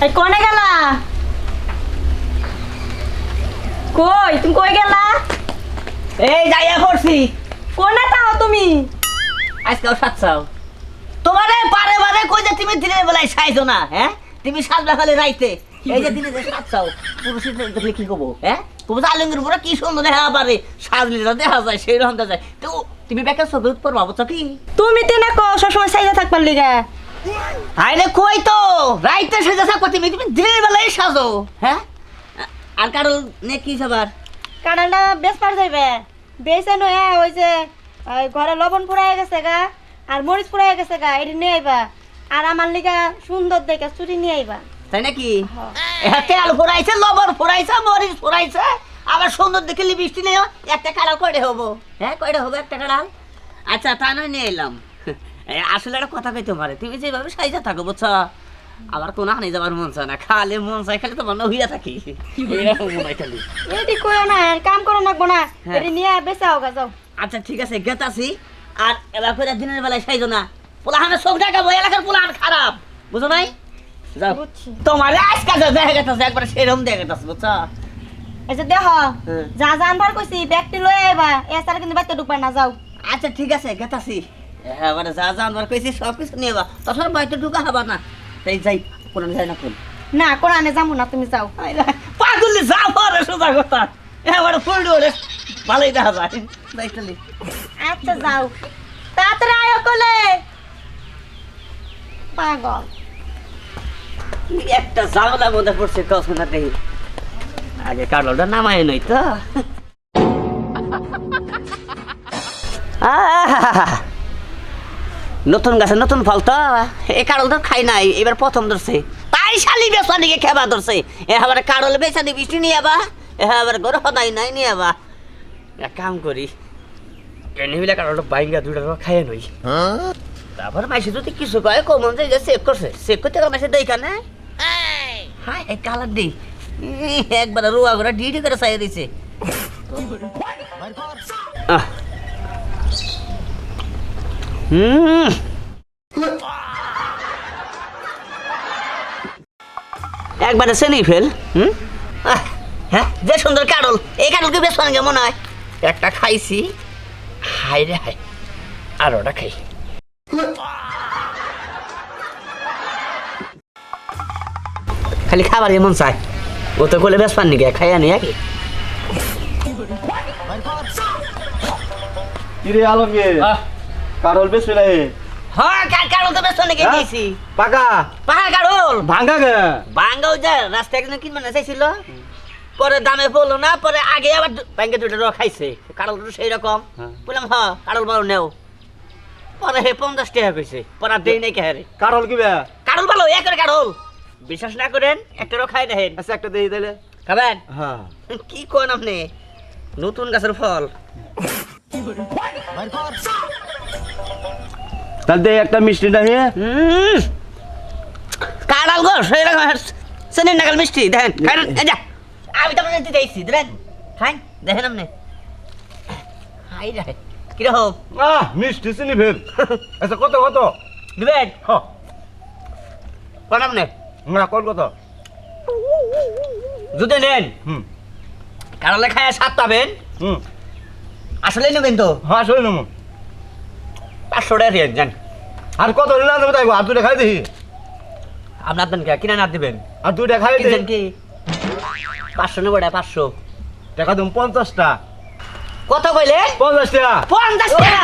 কোনে গেলা? কই তুমি কই গেলা? এই যাইয়া পড়ছি। কোনে তাও তুমি? আজকাল সাতসাও তোমারে পারে বারে কই যে তুমি দিনের বেলায় সাইছো না হ্যাঁ? তুমি সাজবা খালি রাইতে। এই যে দিনে যে পুরুষের দেখলে কি কবো হ্যাঁ? তুমি আলঙ্গের উপরে কি সুন্দর দেখা পারে সাজলে দেখা যায় সেই রকম যায়। তো তুমি উৎপর ভাবছ কি? তুমি তিনে কো সবসময় সাইজা থাকবার লিগা। আরে কই তো? রাইতে সেজে থাকো তুমি? তুমি দিনের বেলায় সাজো হ্যাঁ? আর কারও নে কি সবার? কারণটা বেশ পার যাইবে। বেসে নয় ওই যে ঘরে লবণ পুরাই গেছে গা আর মরিচ পুরাই গেছে গা এটি নিয়ে আইবা। আর আমার লিগা সুন্দর দেখে চুরি নিয়ে আইবা। তাই নাকি? হ্যাঁ তেল ফুরাইছে লবণ ফুরাইছে মরিচ ফুরাইছে আবার সুন্দর দেখে লিপস্টি নেই একটা কালার কয়টা হব? হ্যাঁ কয়টা হব একটা কালার? আচ্ছা তা নয় নিয়ে এলাম। আসলে একটা কথা কইতে পারে তুমি যেভাবে সাইজা থাকো বুঝছ? আবার কোনো হানি যাবার মন চায় না খালি মন চায় খালি তো মনে হইয়া থাকি। এরকম মনে হয় খালি। এটি কইও না আর কাম করো নাকবো না হ্যাঁ। এটি নিয়ে বেচা হোক যাও। আচ্ছা ঠিক আছে গেতাছি আর এবার করে দিনের বেলায় সাইজো না। পোলাহানের চোখ দেখাবো এলাকার পোলাহান খারাপ বুঝো নাই? যাও। তোমার আজকে যা দেখা গেছে একবার সেরকম দেখা গেছে বুঝছ? যে দেখ হ্যাঁ। যা আনবার কইছি ব্যাগটি লয়ে আইবা এছাড়া কিন্তু বাচ্চা ঢুকবা না যাও। আচ্ছা ঠিক আছে গেতাছি। এবারে যা যা আমার কইছি সব কিছু নিয়ে বা তখন বাড়িতে ঢুকা হবা না। তাই যাই কোন যাই না কোন না কোরআনে যাব না তুমি যাও। পাগলি যা পরে সোজা কথা। এবারে ফুল ওরে ভালোই দেখা যায়। যাই আচ্ছা যাও। তাড়াতাড়ি আয়ো কলে। পাগল। একটা ঝামেলার মধ্যে পড়ছে কখন দেখি। আগে কালোটা নামায় নই তো। আহা! নতুন গাছে নতুন ফল তো এই কারল তো খাই নাই, এবার প্রথম ধরছে। তাই শালি বেসা দিকে খেবা ধরছে। এ আবার কারল বেসা দি বৃষ্টি নিয়ে আবা, এ আবার গরম নাই নাই নিয়ে আবা। এক কাম করি, এনে হইলে কারলটা বাইঙ্গা দুটা খাইয়ে নই তারপর মাসে যদি কিছু কয়, কমন যে চেক করছে, চেক করতে গেলে মাসে দেই কানে হ্যাঁ এক কালার দেই। একবার রুয়া করে ডিডি করে চাই দিছে। একবারে চেনি ফেল। হুম? হ্যাঁ যে সুন্দর কারল এই কারলকে বেশ পান কেমন হয়। একটা খাইছি। হাই রে হাই আর ওটা খাই। খালি খাবার এমন চাই ও তো করলে বেশ পাননি গে খাই আনি আগে আলমগীর। কারল বেশ না হ্যাঁ কা- কারল তো বেশ পাননি গে হ্যাঁ? পাকা? পাহা কারল। ভাঙ্গা গে ভাঙ্গাও যা রাস্তা একজন কিনবে না চাইছিল পরে দামে পড়ল না পরে আগে আবার ব্যাংকে দুটো র খাইছে। কারল তো সেই রকম। হ্যাঁ। বললাম হ্যাঁ কারল ভালো নেও। পরে হে পঞ্চাশ টাকা কইছে। পরে দেই নাই কে কারল কি বে কারল ভালো একের কারল। বিশ্বাস না করেন একটা খাই দেখেন। আচ্ছা একটা দেই তাইলে। খাবেন? হ্যাঁ। কি কোন আপনি? নতুন গাছের ফল। তাহলে দে একটা মিষ্টি না হে হুম। কাঁড়াল গো সেই রকম সেনের নাগাল মিষ্টি দেখেন যা। আমি তো আপনার দিতে আইছি দেখেন খাই দেখেন আপনি। হাই রে কীরকম আহ মিষ্টি চিনি ফেল। আচ্ছা কত কত? দিবেন হ। কোন আপনি? না কত কত? যদি নেন। হুম। কাঁড়ালে খায় সাত পাবেন। হুম। আসলে নেবেন তো? হ্যাঁ শুনে নেব। পাঁচশো টাকা দিয়ে যান আর কত না দেবো তাই আর দুটা খাই দেখি। আপনার দেন কে? কিনে না দিবেন? আর দুটা খাই কিনছেন কি? পাঁচশো নেব এটা পাঁচশো। টাকা দেবো পঞ্চাশটা। কত কইলে? পঞ্চাশ টাকা পঞ্চাশ টাকা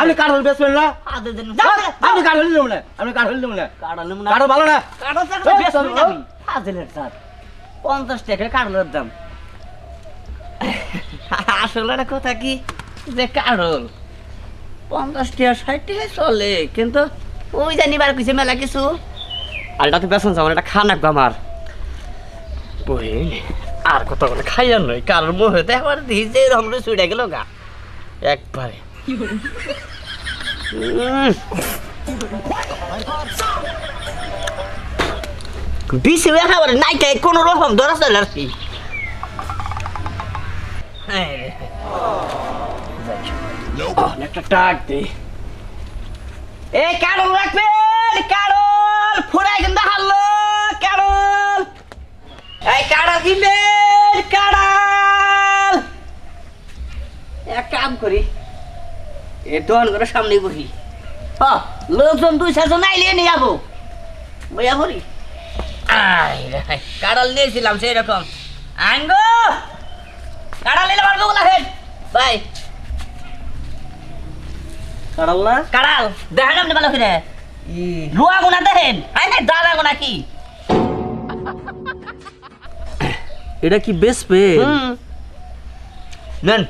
আপনি কারল বেচবেন না। আপনি কারল নেবেন না। আপনি কারল নেবেন না। না। কারল ভালো না। জাত। পঞ্চাশ টাকা কাঁড়ালের দাম। আসলে একটা কথা কি? যে কাঁড়ল পঞ্চাশ টাকা ষাট চলে, কিন্তু ওই জানিবার কিছু মেলা কিছু। আর এটা তো বেসন যাব এটা খান রাখব আমার। আর কত করে খাইয়ার নয়, কারণ মোহে তো একবার যে রকম ছুটে গেল গা। একবারে। হয়ে খাবার নাই কোনো রকম চলে আর কি। যাই। অনেকটা টাক দে। এই কারল রাখবেন কারল ফুরাই কিন্তু হারলো কারল এই কাড়া কিনবেন কাড়াল এক কাম করি এ দোকান করে সামনে বসি। হ লোকজন দুই চারজন আইলে নিয়ে যাব। বইয়া ভরি আই রে হাই, কাড়াল নিয়েছিলাম সেই রকম আঙ্গো কাড়াল নিলে পারব বলা হেড। ভাই। কাড়াল না? কাড়াল দেখেন আপনি ভালো করে রুয়া গোনা দেখেন আই নাই দাদা গোনা কি? এটা কি বেসবে হুম। নেন।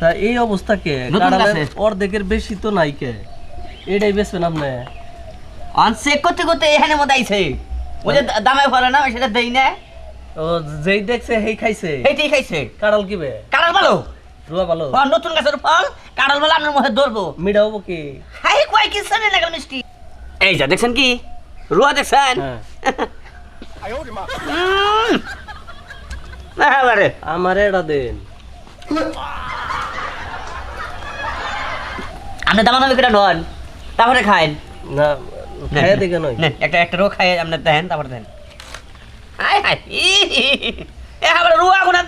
তা এই অবস্থা কে? কাড়ালের অর্ধেকের বেশি তো নাই কে? এটাই বেসবেন আপনি? অন চেক করতে করতে এখানে মতো আইছে। ওই যে দামে পড়ে না সেটা দেই না ও যেই দেখছে হেই খাইছে? এইটাই খাইছে। কাড়াল কিবে? কাড়াল ভালো। রুয়া ভালো। ও, নতুন গাছের ফল কাড়াল বলে আপনার মুখে ধরবো। মিডা হব কি? হাই কয় কি সানে লাগাল মিষ্টি। এই যা দেখছেন কি? রুয়া দেখছেন? হ্যাঁ। আমার এটা দেন। আপনি দামাদামি করে নন তারপরে খায়েন না খাইয়া দেখে নয়। একটা একটা রো খাই আপনার দেন তারপরে দেন। High high. এ রুয়া গুনা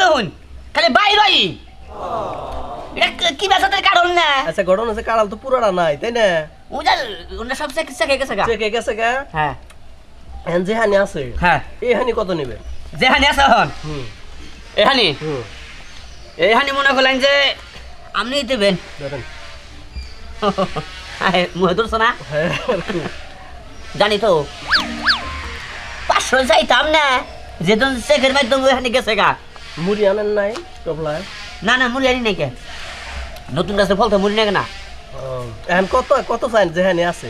খালি বাই বাই। কি- কারণ না? আচ্ছা আছে কাড়াল তো পুরাটা নাই তাই না? উজাল উনার সব চেক চেক গেছে গা। চেকে গেছে গা? হ্যাঁ। যে হানি আছে হ্যাঁ। এই হানি কত নেবে? যেহানি আছে হন হুম। এহানি হুম। এহানি মনে করলেন যে আপনি দেবেন। ধরেন হ্যাঁ। জানি তো। পাঁচশো চাইতাম না। যেদিন চেকের মাধ্যমে ওখানে গেছে গা। মুড়ি আনেন নাই টপলায় না না মুড়ি আনি নাই কে। নতুন গাছের ফল তো মুড়ি নাকি না। এখন কত কত চাইন যে হানি আছে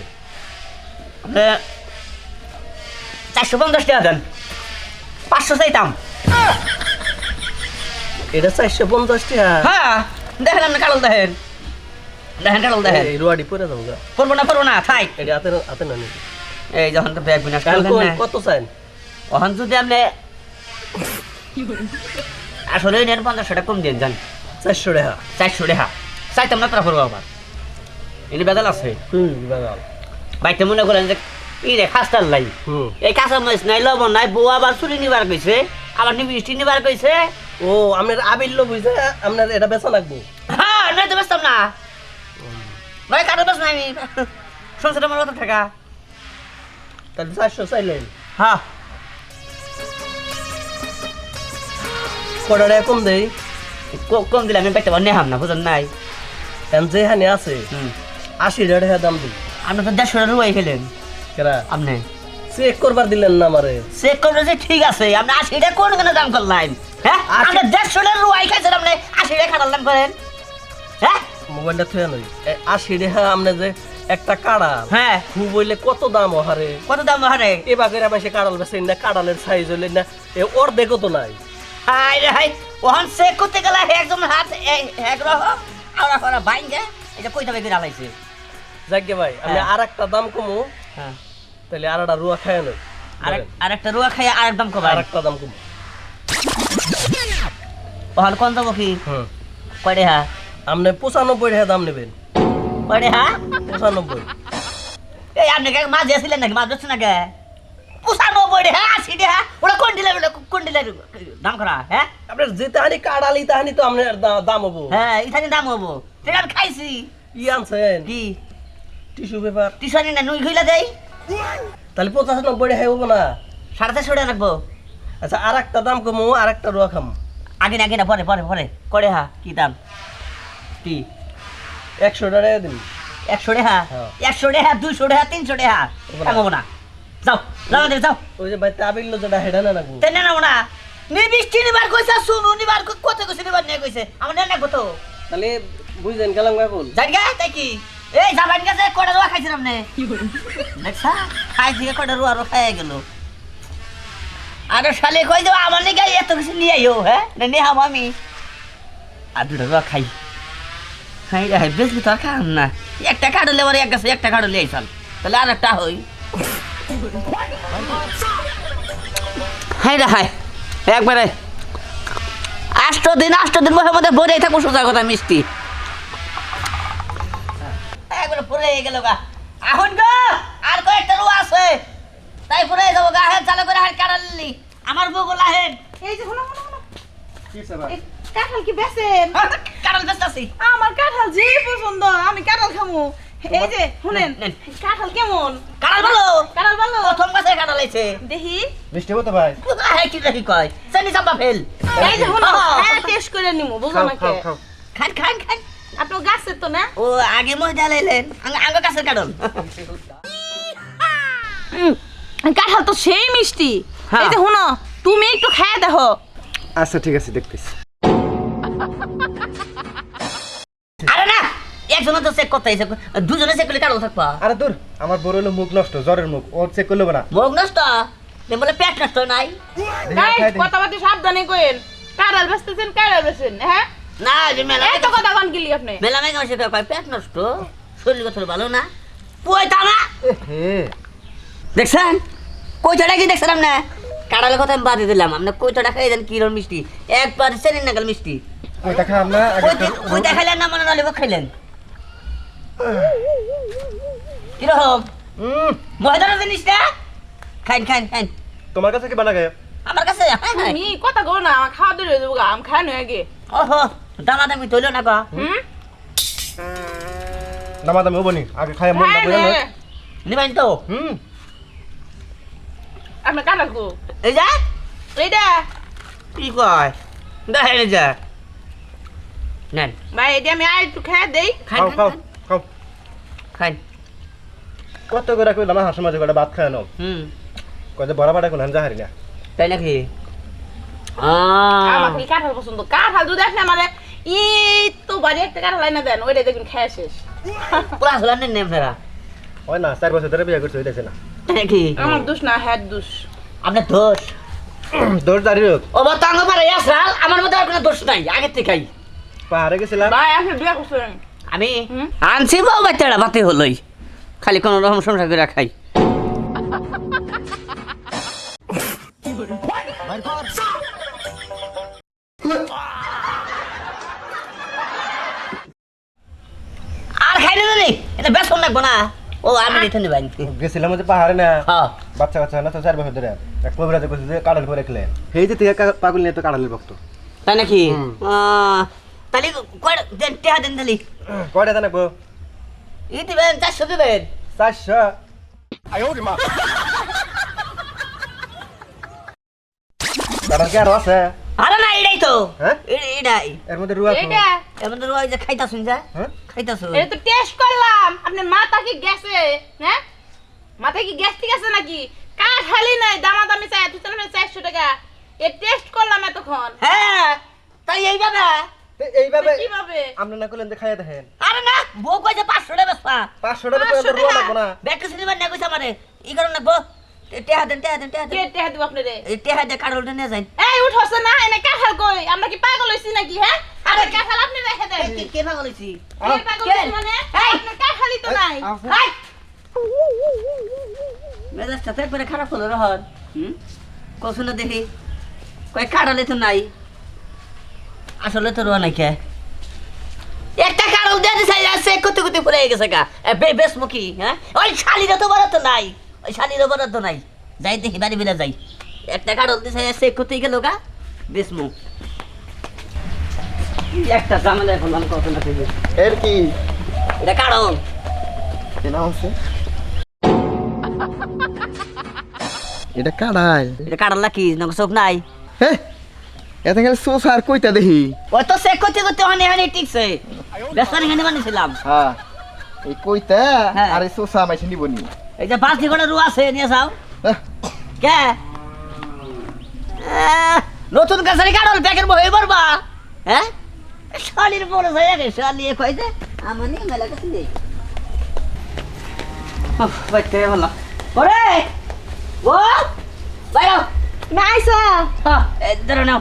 চারশো পঞ্চাশ টাকা দেন। পাঁচশো চাইতাম এটা চারশো পঞ্চাশ টাকা। হ্যাঁ দেখেন আপনি কালো দেখেন। দেখেন কালো দেখেন। রুয়াডি পরে যাব করব না করব না থাই। এটা হাতে হাতে না। এই যখন তো ব্যাগ বিনাশ করলেন কত চাইন? ওখান যদি আপনি আসলে নেন পঞ্চাশশো টাকা কম দিন। যান চারশো টাকা। চারশো টাকা। চাইতাম না তারা করব আবার। এনে বেদাল আছে। হুম বাগাল বাইতে মনে করেন যে ই রে খাস্তার লাই। এই কাঁচা মরিচ নাই লবণ নাই বউ আবার চুরি নিবার কইছে। আবার মিষ্টি নিবার কইছে। ও আপনার আবির লো বুঝছে আপনার এটা বেচা লাগবো। হ্যাঁ নাই তো বেচতাম না। ভাই কারও বেচ নাই। আমি সংসারে আমার কত টাকা। তাহলে চারশো চাইলেন হ্যাঁ কটা কম দেই কম দিলে আমি পাইতে নেহাম না বুঝেন নাই এখন যে আছে আশি টাকা দাম দিই আপনি তো দেড়শো টাকা রুয়াই খেলেন কেরা আপনি চেক করবার দিলেন না আমারে চেক করে যে ঠিক আছে আপনি আশি টাকা কোন কেন দাম করলেন হ্যাঁ আপনি দেড়শো টাকা রুয়াই খাইছেন আপনি আশি টাকা খাটার দাম করেন হ্যাঁ মোবাইলটা থুয়ে নই আশি টাকা আপনি যে একটা কাড়াল। হ্যাঁ। হু বইলে কত দাম হারে? কত দাম হারে? এ বাগের আবার সে কাড়াল বেছেন না কাড়ালের সাইজ হইলে না এ ওর দেখো তো নাই। হাই রে হাই ওখান চেক করতে গেলে? একজন হাত এক রকম আর ওরা বাইঙ্গে এটা কইটা বেগে ডালাইছে যাকে ভাই আমি হ্যাঁ। আর একটা দাম কমু। হ্যাঁ। তাহলে আর একটা রুয়া খায় নই আরেক আরেকটা রুয়া খাই আর একদম আর কবাই একটা দাম কমু। ওখান কোন যাব কি? হুম। কয়ডে হা? আপনি পঁচানব্বই টাকা দাম নেবেন। কয়ডে হা পঁচানব্বই। এই আপনি কে? মাছ দিয়েছিলেন নাকি? মাছ দিচ্ছেন নাকি? পঁচানব্বই রে হ্যাঁ আশি রে হ্যাঁ। ওরা কোন ডিলার কোন ডিলার? দাম করা হ্যাঁ? আপনার যে তাহানি কাড়ালি তাহানি তো আপনার দাম হব। হ্যাঁ ইথানি দাম হব। সেটা আমি খাইছি। ই আনছেন? কি? Tissue paper. টিউশনি না নুই খুইলা দেয় তাহলে পঁচানব্বই টাকা হব না। সাড়ে চারশো টাকা রাখব। আচ্ছা আর একটা দাম কমু আর একটা রুয়া খামু। আগে না আগে না পরে পরে পরে। করে হা কি দাম? কি? একশো টাকা দিন একশো টাকা? হ্যাঁ। একশো টাকা দুইশো টাকা তিনশো টাকা। কামাবো না যাও যাও দে যাও। ওই যে ভাই তাবিল যেটা হেডা না নাকবো তেনে নাও না নির্বিষ্টি নিবার কইছে শুনু নিবার কত কইছে নিবার নিয়ে কইছে। আমার নেনা কত তাহলে বুঝলেন গেলাম এখন। জানি গা তাই কি? এই যাবান গেছে কটা রোয়া খাইছিলাম নে? দেখছা খাই থেকে কটা রোয়া রো খাই গেল। আরে শালে কই দেবো আমার নিয়ে এত কিছু নিয়ে আইও হ্যাঁ? না হাম আমি। আর দুটো রোয়া খাই। খাই রে হাই বেশি তো না। একটা কাটলে আমার এক গাছে একটা কাটলে আইসাল তাহলে আর একটা হই। হাই রে হাই একবারে। আষ্ট দিন আষ্ট দিন মধ্যে মধ্যে ভরে থাকব সোজা কথা মিষ্টি। একবারে পরে গেল গা। এখন গো আর কয়েকটা রুয়া আছে। তাই পুরে যাব গা। হেন চালু করে হাট কাটালি। আমার বগুলা হেন এই যে হলো হলো হলো কি সেবা এই কাঁঠাল কি বেচেন ব্যস্ত আমার কাঁঠাল যে পছন্দ আমি কাঁঠাল খামু। এই যে শুনেন কাঁঠাল কেমন? কাটাল ভালো। কাঁঠাল ভালো। প্রথম গাছে আছে দেখি। মিষ্টি হতো ভাই? হ্যাঁ কি দেখি কয়? সানি চাম্পা ফেল। এই যে শুনো হ্যাঁ। টেস্ট করে নিমু বুঝো খাও না কে খান খান খান। আপনার গাছের তো না? ও আগে মহিলা লাইলেন। আঙ্গ কাছের কাটল কাঁঠাল তো সেই মিষ্টি। হ্যাঁ। এই যে শুনো তুমি একটু খেয়ে দেখো। আচ্ছা ঠিক আছে দেখতেছি। আরে না একজনে তো চেক করতে আইছে দুজনে চেক করলে কাটল থাকবা? আরে দূর আমার বড় হলো মুখ নষ্ট জ্বরের মুখ ও চেক করলে না। মুখ নষ্ট? নে বলে পেট নষ্ট নাই। দেখি, খাই দেখি। কথাবার্তা সাবধানে কইেন। কাঁঠাল বেচতেছেন কাঁঠাল বেচেন হ্যাঁ? না যে মেলা এত কথা কন গিলি আপনি। মেলা মেঘা সে কয় পেট নষ্ট? শরীর কথা ভালো না? পুয়াই না? দেখছেন? কইটাটা কি দেখছেন আপনি? কাটালের কথা আমি বাদে দিলাম। আপনি কইটাটা খাই দেন কিরম মিষ্টি। একবার চেনেন না গেল মিষ্টি। ওইটা খাম না কইটা খাইলেন না মনে নালে খাইলেন কীরকম? হুম ময়দানের জিনিসটা খাইন খাইন খাইন। তোমার কাছে কি বানা খায় আমার কাছে হ্যাঁ হ্যাঁ কথা কও না আমার খাওয়া দিয়ে দেবো আম খায় নয় আগে ওহো দামাদামি তৈল না গো? হুম? নামা দামি হবনি আগে খায় মন বুঝা নে। না নিবেন তো? হুম। আপনার কাঁঠাল কো এই যা। এইটা কি কয়? দেখেন এই যা। নেন। ভাই এটা আমি আর একটু খেয়ে দেই। খাইন খাও খাও খাও। খাইন কত করে কইলাম না হাসি মাঝে করে ভাত খায় নাও? হুম। কয় বড় বাড়া কোন হান না। তাই নাকি? আমার খালি কাঁঠাল পছন্দ। কাঁঠাল যদি আসলে আমার এই তো বাড়ি একটা কাঁঠাল এনে দেন ওইটা দেখুন খেয়ে শেষ। পুরা হলার নেন আপনারা। হয় না চার বছর ধরে বিয়ে করছে হইতেছে না। তাই নাকি? আমার দোষ না হ্যাঁ দোষ। আপনার দোষ? দৌড় দাঁড়িয়ে ও বা তাঙ্গ মারা আমার মধ্যে আর কোনো দোষ নাই আগের থেকেই। পাহাড়ে গেছিলাম। ভাই আপনি বিয়ে করছেন। আমি? আনছি বাবু বাচ্চারা বাতে হলোই। খালি কোনো রকম সংসার করে খাই। আর খাই না রে এটা বেসন লাগবো না। ও আমি গেছিলাম যে পাহাড়ে না? বাচ্চা কাচ্চা না তো চার বছর ধরে। এক কবিরাজে কইছে যে কাড়াল করে খেলে। এই যে থেকে কা- পাগল নিয়ে তো কাড়ালের ভক্ত। তাই নাকি? আহ, তাহলে কয়টা দেন টেহা দেন তাহলে কয়টা জানাব ই দিবেন চারশো দিবেন চারশো কাড়াল কি আরও আছে আরে না এটাই তো? এটাই এর মধ্যে রুয়া আছে। এইটা এমন তো ওই যে খাইতাছুন যা খাইতাছুন এটা তো টেস্ট করলাম আপনার মাথা কি গেছে হ্যাঁ মাথায় কি গ্যাস ঠিক আছে নাকি কাঁঠালই নাই দামাদামি চাই তুই চালামে চারশো টাকা এ টেস্ট করলাম এতক্ষণ হ্যাঁ তাই এইভাবে এইভাবে কীভাবে? আপনি না করলেন যে খাইয়া দেখেন। আরে না বউ কইছে পাঁচশো টাকা বেসপা পাঁচশো টাকা তো রুয়া লাগবো না। সিনেমা না কইছে আমারে? ই না বউ টেহা দেন টেহা দেন টেহা কে দেন টেহা দিব আপনারে? এই টেহা দে কারোলটা নিয়ে যাই এই উঠছে না এনে কাঁঠাল কই? আমরা কি পাগল হইছি নাকি হ্যাঁ? আরে কাঁঠাল আপনি রেখে দেন। কে কে পাগল হইছি? কে পাগল হইছি মানে? এই! তো নাই। হাই। মেজাজটা তো একবারে খারাপ হলো রহন। হুম? কসু না দেখি। কয় কারলে তো নাই। আসলে তো রোয়া নাই কে? একটা কারল দিয়ে দিছে আছে কুতি কুতি পড়ে গেছে গা। এ বে বেশ মুখী হ্যাঁ? ওই শালিরা তো বড় তো নাই। ওই শালিরা বড় তো নাই। যাই দেখি বাড়ি বিলে যাই। একটা কারল দিছে আছে কুতি গেল গা বেশ মুখ একটা জামেলা করলাম কত না। এর কি? এটা কারণ। এটা হচ্ছে এটা কাড়াল এটা কারণ কি নক চোখ নাই। হ্যাঁ এত গেলে সোস আর কইতা দেখি। ওই তো চেক করতে করতে হানি হানি টিকছে বেসন হানি বানিয়েছিলাম হ্যাঁ এই কইতা হ্যাঁ। আর এই সোসা মাইছে নিবনি। এই যে বালতি করে রু আছে নিয়ে যাও। হ্যাঁ, কে? নতুন গাছের কারণ ব্যাগের বই পড়বা হ্যাঁ শালির বড় হয়ে গেছে শালি এ কইছে আমার নিয়ে মেলা কাছে নেই। বাইতে ওরে! ও বাইরো। নাইছো হ্যাঁ ধরো নাও।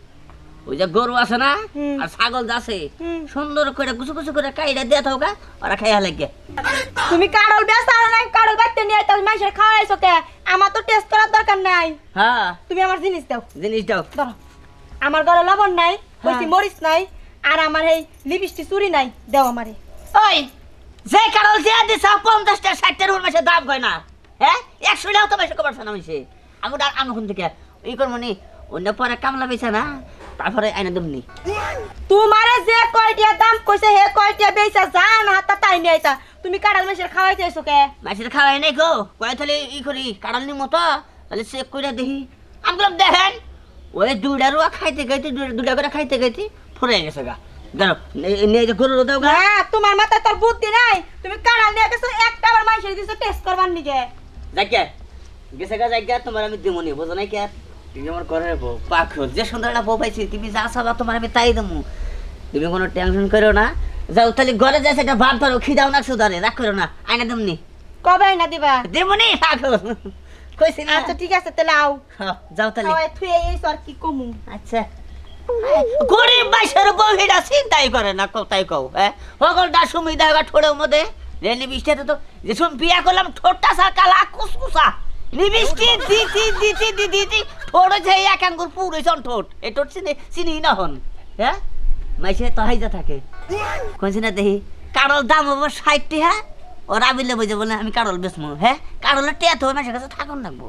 ওই যে গরু আছে না আর ছাগল আছে। সুন্দর করে কুচু কুচু করে কাইটা দিয়ে থাকা ওরা খাইয়া লাগে। তুমি কারল ব্যস্ত আর নাই কারল বাড়তে নিয়ে মানুষের খাওয়াইছো কে? আমার তো টেস্ট করার দরকার নাই। হ্যাঁ। তুমি আমার জিনিস দাও। জিনিসটাও ধরো আমার ঘরে লবণ নাই কইছি হ্যাঁ। মরিচ নাই আর আমার এই লিপস্টিক চুরি নাই দাও আমারে। ওই যে কারণ যে দিছে পঞ্চাশটা ষাটটার উপর মাসে দাম কয় না। হ্যাঁ? একশো টাকা তো বেশি কমার না মিশে আমি আমি কোন থেকে ই করব নি অন্য পরে কামলা বেছে না তারপরে আইনা দেবনি। তোমারে যে কয়টিয়া দাম কইছে হে কয়টিয়া বেচা জান হাতা তাই নিয়ে আইতা। তুমি কাড়াল মেশের খাওয়াইতে এসো কে? মাসের খাওয়াই নাই গো কয় তাহলে ই করি কাড়াল নি মতো তাহলে চেক করে দেখি। আমি বললাম দেখেন ওই দুইটা রুয়া খাইতে খাইতে দুইটা- করে খাইতে খাইতে ফুরে গেছে গা। হ্যাঁ তোমার মাথায় তোর বুদ্ধি নাই। তুমি কাঁড়াল নিয়ে গেছো একটা আবার মানুষের দিছো টেস্ট করবার নিকে যাকে গেছে গা যাকে তোমার আমি দেবনি বোঝো নাই কি? আর তুমি আমার ঘরে বউ পাখো যে সুন্দর একটা বউ পাইছি তুমি যা চাবা তোমার আমি তাই দেবো। তুমি কোনো টেনশন করো না। যাও তাহলে ঘরে যাই সেটা ভাত ধরো খিদাও না সুদারে রাগ করো না আইনা দেবনি কবে না দিবা? দেবনি পাখো। কইছি না। আচ্ছা ঠিক আছে তাহলে আও। যাও তাহলে। খাওয়াই এই সর কি কমু? আচ্ছা। গরিব মাসের বহিরা চিন্তাই করে না কোথায় কও হ্যাঁ? সকলটা সুবিধা হবে ঠোঁটের মধ্যে। রেলি বৃষ্টিতে তো যে বিয়া করলাম ঠোঁটটা সা কালা কুসকুসা। দিতি দিতি দিতি দিতি ঠোঁট হচ্ছে এই এক আঙ্গুর পুরো জন ঠোঁট এই ঠোঁট চিনি চিনি না হন হ্যাঁ? মাইসে তো হাইজা থাকে। কোনছি না দেখি? কারল দাম হব ষাট হ্যাঁ? ও রাবিলে বুঝে বলে আমি কারল বেচমু হ্যাঁ? কারলের টেয়া তো মাসের কাছে থাকুন লাগবো।